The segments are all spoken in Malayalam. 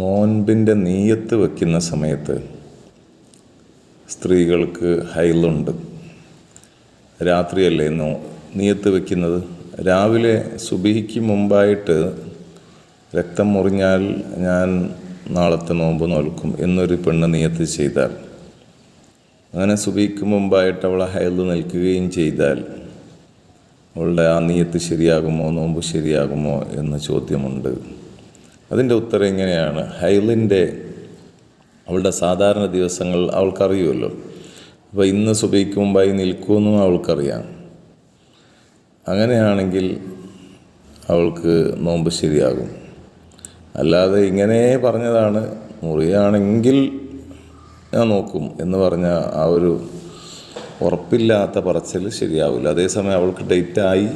നോൻപിന്റെ നീയത്ത് വയ്ക്കുന്ന സമയത്ത് സ്ത്രീകൾക്ക് ഹൈലുണ്ട്. രാത്രിയല്ലേ നോ നീയത്ത് വയ്ക്കുന്നത് രാവിലെ സുബിഹിക്ക് മുമ്പായിട്ട് രക്തം മുറിഞ്ഞാൽ ഞാൻ നാളത്തെ നോമ്പ് നോൽക്കും എന്നൊരു പെണ്ണ് നിയത്ത് ചെയ്താൽ അങ്ങനെ സുബിക്ക് മുമ്പായിട്ട് അവളെ ഹയൽ നിൽക്കുകയും ചെയ്താൽ അവളുടെ ആ നീയത്ത് ശരിയാകുമോ നോമ്പ് ശരിയാകുമോ എന്ന ചോദ്യമുണ്ട്. അതിന്റെ ഉത്തരം ഇങ്ങനെയാണ്. ഹൈലിന്റെ അവളുടെ സാധാരണ ദിവസങ്ങൾ അവൾക്കറിയുമല്ലോ. അപ്പോൾ ഇന്ന് സുബൈക്ക് മുമ്പായി നിൽക്കുമെന്നും അവൾക്കറിയാം. അങ്ങനെയാണെങ്കിൽ അവൾക്ക് നോമ്പ് ശരിയാകും. അല്ലാതെ ഇങ്ങനെ പറഞ്ഞതാണ് മുറിയാണെങ്കിൽ ഞാൻ നോക്കും എന്ന് പറഞ്ഞ ആ ഒരു ഉറപ്പില്ലാത്ത പറച്ചിൽ ശരിയാവില്ല. അതേസമയം അവൾക്ക് ഡേറ്റായി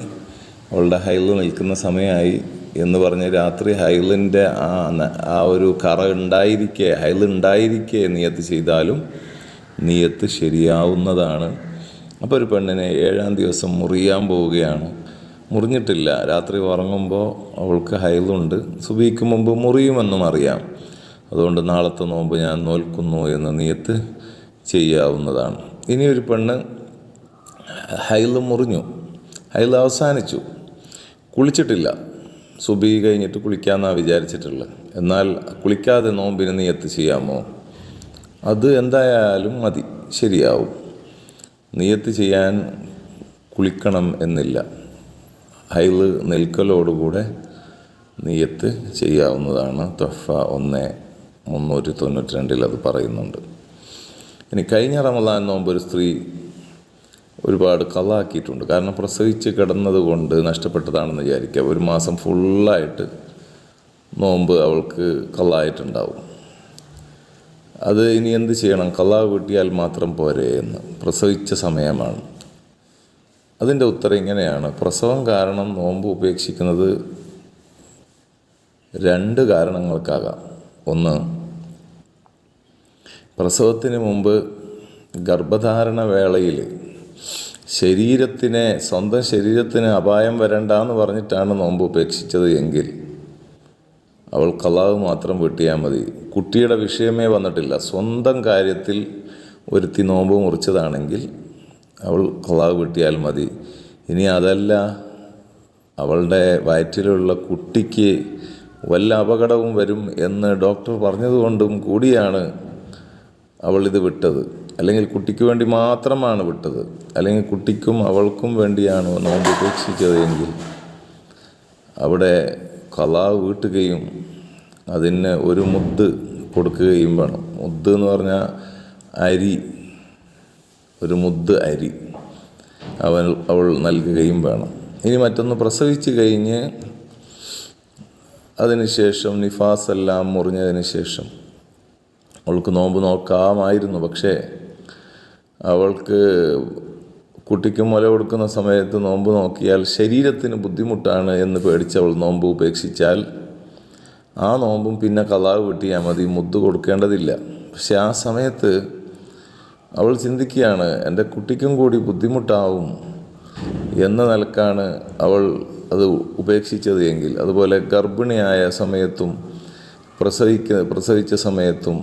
അവളുടെ ഹൈൽ നിൽക്കുന്ന സമയമായി. എന്ന് പറഞ്ഞ് രാത്രി ഹൈലിന്റെ ആ ആ ഒരു കറ ഉണ്ടായിരിക്കെ ഹൈൽ ഉണ്ടായിരിക്കെ നിയത്ത് ചെയ്താലും നിയത്ത് ശരിയാവുന്നതാണ്. അപ്പോൾ ഒരു പെണ്ണിനെ ഏഴാം ദിവസം മുറിയാൻ പോവുകയാണ്. മുറിഞ്ഞിട്ടില്ല. രാത്രി ഉറങ്ങുമ്പോൾ അവൾക്ക് ഹൈലുണ്ട്. സുബിക്ക് മുമ്പ് മുറിയുമെന്നും അറിയാം. അതുകൊണ്ട് നാളത്തെ നോമ്പ് ഞാൻ നോൽക്കുന്നു എന്ന നിയത്ത് ചെയ്യാവുന്നതാണ്. ഇനി ഒരു പെണ്ണ് ഹൈൽ മുറിഞ്ഞു. ഹൈൽ അവസാനിച്ചു. കുളിച്ചിട്ടില്ല. സുബി കഴിഞ്ഞിട്ട് കുളിക്കാമെന്നാണ് വിചാരിച്ചിട്ടുള്ളത്. എന്നാൽ കുളിക്കാതെ നോമ്പിന് നിയത്ത് ചെയ്യാമോ അത് എന്തായാലും മതി. ശരിയാവും. നീയത്ത് ചെയ്യാൻ കുളിക്കണം എന്നില്ല. ഹൈൽ നിൽക്കലോടുകൂടെ നീയത്ത് ചെയ്യാവുന്നതാണ്. തൊഫ ഒന്ന് മുന്നൂറ്റി തൊണ്ണൂറ്റി രണ്ടിൽ അത് പറയുന്നുണ്ട്. ഇനി കഴിഞ്ഞ റമദാൻ നോമ്പ് ഒരു സ്ത്രീ ഒരുപാട് കള്ളാക്കിയിട്ടുണ്ട്. കാരണം പ്രസവിച്ച് കിടന്നത് കൊണ്ട് നഷ്ടപ്പെട്ടതാണെന്ന് വിചാരിക്കുക. ഒരു മാസം ഫുള്ളായിട്ട് നോമ്പ് അവൾക്ക് കള്ളായിട്ടുണ്ടാവും. അത് ഇനി എന്ത് ചെയ്യണം? കള്ളാ വീട്ടിയാൽ മാത്രം പോരെ എന്ന് പ്രസവിച്ച സമയമാണ്. അതിന്റെ ഉത്തരം ഇങ്ങനെയാണ്. പ്രസവം കാരണം നോമ്പ് ഉപേക്ഷിക്കുന്നത് രണ്ട് കാരണങ്ങൾക്കാകാം. ഒന്ന് പ്രസവത്തിന് മുമ്പ് ഗർഭധാരണ വേളയിൽ ശരീരത്തിനെ സ്വന്തം ശരീരത്തിന് അപായം വരണ്ട എന്ന് പറഞ്ഞിട്ടാണ് നോമ്പ് ഉപേക്ഷിച്ചത് എങ്കിൽ അവൾ കലാവ് മാത്രം വെട്ടിയാൽ മതി. കുട്ടിയുടെ വിഷയമേ വന്നിട്ടില്ല. സ്വന്തം കാര്യത്തിൽ ഒരുത്തി നോമ്പ് മുറിച്ചതാണെങ്കിൽ അവൾ കലാവ് വെട്ടിയാൽ മതി. ഇനി അതല്ല അവളുടെ വയറ്റിലുള്ള കുട്ടിക്ക് വല്ല അപകടവും വരും എന്ന് ഡോക്ടർ പറഞ്ഞതുകൊണ്ടും കൂടിയാണ് അവളിത് വിട്ടത്. അല്ലെങ്കിൽ കുട്ടിക്ക് വേണ്ടി മാത്രമാണ് വിട്ടത്. അല്ലെങ്കിൽ കുട്ടിക്കും അവൾക്കും വേണ്ടിയാണോ നോമ്പ് ഉപേക്ഷിച്ചതെങ്കിൽ അവിടെ കലാവ് വീട്ടുകയും അതിന് ഒരു മുദ്ദ് കൊടുക്കുകയും വേണം. മുദ്ദ് എന്ന് പറഞ്ഞാൽ അരി ഒരു മുദ്ദ് അരി അവൻ അവൾ നൽകുകയും വേണം. ഇനി മറ്റൊന്ന് പ്രസവിച്ച് കഴിഞ്ഞ് അതിനുശേഷം നിഫാസ് എല്ലാം മുറിഞ്ഞതിന് ശേഷം അവൾക്ക് നോമ്പ് നോക്കാമായിരുന്നു. പക്ഷേ അവൾക്ക് കുട്ടിക്ക് മുല കൊടുക്കുന്ന സമയത്ത് നോമ്പ് നോക്കിയാൽ ശരീരത്തിന് ബുദ്ധിമുട്ടാണ് എന്ന് പേടിച്ച് അവൾ നോമ്പ് ഉപേക്ഷിച്ചാൽ ആ നോമ്പും പിന്നെ കലാവ് കിട്ടിയാൽ മതി മുദ്ദ് കൊടുക്കേണ്ടതില്ല. പക്ഷെ ആ സമയത്ത് അവൾ ചിന്തിക്കുകയാണ് എന്റെ കുട്ടിക്കും കൂടി ബുദ്ധിമുട്ടാവും എന്ന നിലക്കാണ് അവൾ അത് ഉപേക്ഷിച്ചത് എങ്കിൽ. അതുപോലെ ഗർഭിണിയായ സമയത്തും പ്രസവിക്ക പ്രസവിച്ച സമയത്തും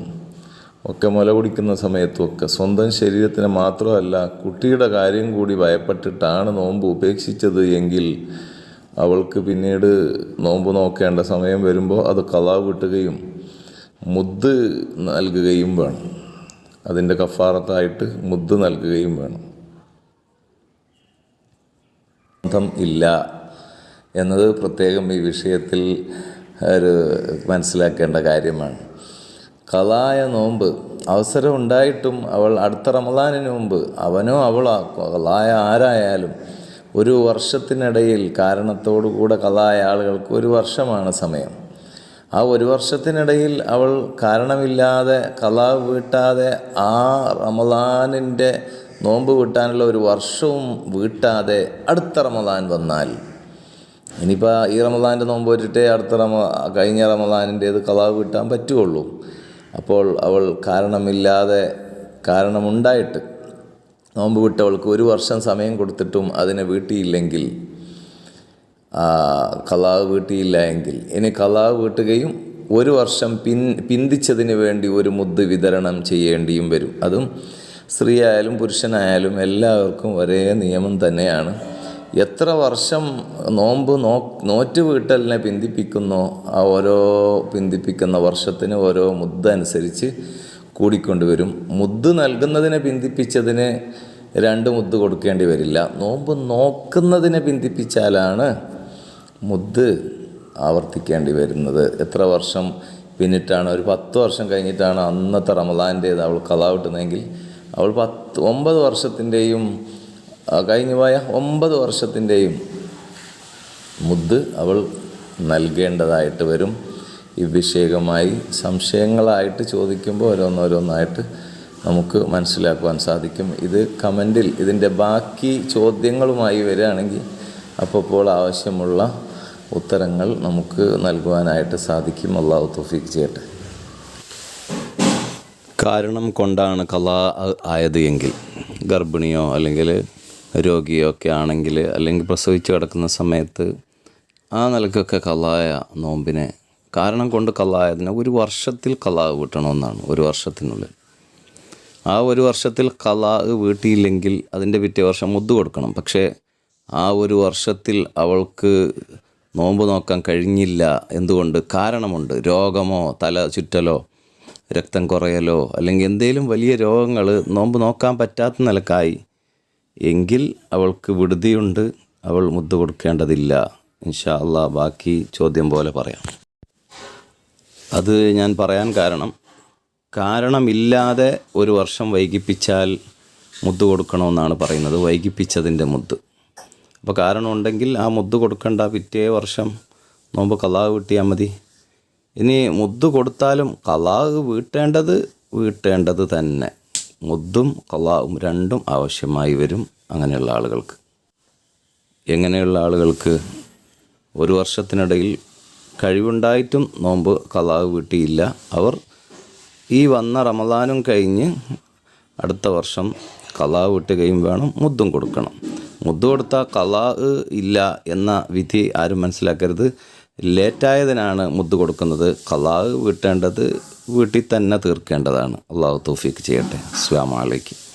ഒക്കെ മുല കുടിക്കുന്ന സമയത്തും ഒക്കെ സ്വന്തം ശരീരത്തിന് മാത്രമല്ല കുട്ടിയുടെ കാര്യം കൂടി ഭയപ്പെട്ടിട്ടാണ് നോമ്പ് ഉപേക്ഷിച്ചത് എങ്കിൽ അവൾക്ക് പിന്നീട് നോമ്പ് നോക്കേണ്ട സമയം വരുമ്പോൾ അത് കലാ കിട്ടുകയും മുദ്ദ് നൽകുകയും വേണം. അതിന്റെ കഫാറത്തായിട്ട് മുദ്ദ് നൽകുകയും വേണം. ബന്ധം ഇല്ല എന്നത് പ്രത്യേകം ഈ വിഷയത്തിൽ ഒരു മനസ്സിലാക്കേണ്ട കാര്യമാണ്. കലായ നോമ്പ്. അവസരം ഉണ്ടായിട്ടും അവൾ അടുത്ത റമദാനിന് മുമ്പ് അവനോ അവളോ കലായ ആരായാലും ഒരു വർഷത്തിനിടയിൽ കാരണത്തോടു കൂടെ കലായ ആളുകൾക്ക് ഒരു വർഷമാണ് സമയം. ആ ഒരു വർഷത്തിനിടയിൽ അവൾ കാരണമില്ലാതെ കലാ വീട്ടാതെ ആ റമദാനിന്റെ നോമ്പ് വീട്ടാനുള്ള ഒരു വർഷവും വീട്ടാതെ അടുത്ത റമദാൻ വന്നാൽ. ഇനിയിപ്പോൾ ഈ റമദാന്റെ നോമ്പ് വെച്ചിട്ടേ അടുത്ത റമ കഴിഞ്ഞ റമദാനിന്റേത് കലാ വീട്ടാൻ പറ്റുള്ളൂ അപ്പോൾ അവൾ കാരണമില്ലാതെ കാരണമുണ്ടായിട്ട് നോമ്പ് വിട്ടവൾക്ക് ഒരു വർഷം സമയം കൊടുത്തിട്ടും അതിനെ വീട്ടിയില്ലെങ്കിൽ കലാവ് വീട്ടിയില്ല എങ്കിൽ. ഇനി കലാവ് വീട്ടുകയും ഒരു വർഷം പിൻ പിന്തിച്ചതിന് വേണ്ടി ഒരു മുദ്ദ് വിതരണം ചെയ്യേണ്ടിയും വരും. അതും സ്ത്രീയായാലും പുരുഷനായാലും എല്ലാവർക്കും ഒരേ നിയമം തന്നെയാണ്. എത്ര വർഷം നോമ്പ് നോ നോറ്റ് വീട്ടലിനെ പിന്തിപ്പിക്കുന്നോ ആ ഓരോ പിന്തിപ്പിക്കുന്ന വർഷത്തിന് ഓരോ മുദ്ദ അനുസരിച്ച് കൂടിക്കൊണ്ടുവരും. മുദ്ദ് നൽകുന്നതിനെ പിന്തിപ്പിച്ചതിന് രണ്ട് മുദ്ദ് കൊടുക്കേണ്ടി വരില്ല. നോമ്പ് നോക്കുന്നതിനെ പിന്തിപ്പിച്ചാലാണ് മുദ്ദ് ആവർത്തിക്കേണ്ടി വരുന്നത്. എത്ര വർഷം പിന്നിട്ടാണ് ഒരു പത്ത് വർഷം കഴിഞ്ഞിട്ടാണ് അന്നത്തെ റമദാന്റേത് അവൾ കഥ കിട്ടുന്നതെങ്കിൽ അവൾ പത്ത് ഒമ്പത് വർഷത്തിന്റെയും കഴിഞ്ഞു പോയ ഒമ്പത് വർഷത്തിന്റെയും മുദ് അവൾ നൽകേണ്ടതായിട്ട് വരും. ഈ വിഷയകമായി സംശയങ്ങളായിട്ട് ചോദിക്കുമ്പോൾ ഓരോന്നോരോന്നായിട്ട് നമുക്ക് മനസ്സിലാക്കുവാൻ സാധിക്കും. ഇത് കമന്റിൽ ഇതിന്റെ ബാക്കി ചോദ്യങ്ങളുമായി വരികയാണെങ്കിൽ അപ്പോൾ ആവശ്യമുള്ള ഉത്തരങ്ങൾ നമുക്ക് നൽകുവാനായിട്ട് സാധിക്കും. അള്ളാഹു തൗഫീഖ് ചെയ്യട്ടെ. കാരണം കൊണ്ടാണ് കല ആയത് എങ്കിൽ ഗർഭിണിയോ അല്ലെങ്കിൽ രോഗിയോ ഒക്കെ ആണെങ്കിൽ അല്ലെങ്കിൽ പ്രസവിച്ച് കിടക്കുന്ന സമയത്ത് ആ നിലക്കൊക്കെ കലായ നോമ്പിനെ കാരണം കൊണ്ട് കലായതിനെ ഒരു വർഷത്തിൽ കലാവ് വീട്ടണമെന്നാണ് ഒരു വർഷത്തിനുള്ളിൽ. ആ ഒരു വർഷത്തിൽ കലാവ് വീട്ടിയില്ലെങ്കിൽ അതിന്റെ പിറ്റേ വർഷം മുദ്ദ് കൊടുക്കണം. പക്ഷേ ആ ഒരു വർഷത്തിൽ അവൾക്ക് നോമ്പ് നോക്കാൻ കഴിഞ്ഞില്ല എന്തുകൊണ്ട്? കാരണമുണ്ട്. രോഗമോ തല ചുറ്റലോ രക്തം കുറയലോ അല്ലെങ്കിൽ എന്തെങ്കിലും വലിയ രോഗങ്ങൾ നോമ്പ് നോക്കാൻ പറ്റാത്ത നിലക്കായി എങ്കിൽ അവൾക്ക് വിടുതിയുണ്ട്. അവൾ മുദ്ദ കൊടുക്കേണ്ടതില്ല. ഇൻഷാ അള്ളാ ബാക്കി ചോദ്യം പോലെ പറയാം. അത് ഞാൻ പറയാൻ കാരണം കാരണമില്ലാതെ ഒരു വർഷം വൈകിപ്പിച്ചാൽ മുദ്ദ് കൊടുക്കണമെന്നാണ് പറയുന്നത്. വൈകിപ്പിച്ചതിന്റെ മുദ്ദ്. അപ്പോൾ കാരണമുണ്ടെങ്കിൽ ആ മുദ്ദ് കൊടുക്കേണ്ട പിറ്റേ വർഷം നോമ്പ് കലാവ് വീട്ടിയാൽ മതി. ഇനി മുദ്ദ് കൊടുത്താലും കലാവ് വീട്ടേണ്ടത് വീട്ടേണ്ടത് തന്നെ. മുദ്ദും കലാവും രണ്ടും ആവശ്യമായി വരും അങ്ങനെയുള്ള ആളുകൾക്ക്. എങ്ങനെയുള്ള ആളുകൾക്ക്? ഒരു വർഷത്തിനിടയിൽ കഴിവുണ്ടായിട്ടും നോമ്പ് കലാവ് വീട്ടിയില്ല അവർ ഈ വന്ന റമദാനും കഴിഞ്ഞ് അടുത്ത വർഷം കലാവ് വീട്ടുകയും വേണം മുദ്ദും കൊടുക്കണം. മുദ്ദു കൊടുത്താൽ കലാ ഇല്ല എന്ന വിധി ആരും മനസ്സിലാക്കരുത്. ലേറ്റായതിനാണ് മുദ്ദ് കൊടുക്കുന്നത്. കലാ വീട്ടേണ്ടത് വീട്ടിൽ തന്നെ തീർക്കേണ്ടതാണ്. അള്ളാഹു തൗഫീക്ക് ചെയ്യട്ടെ. അസ്സാം വലൈക്കും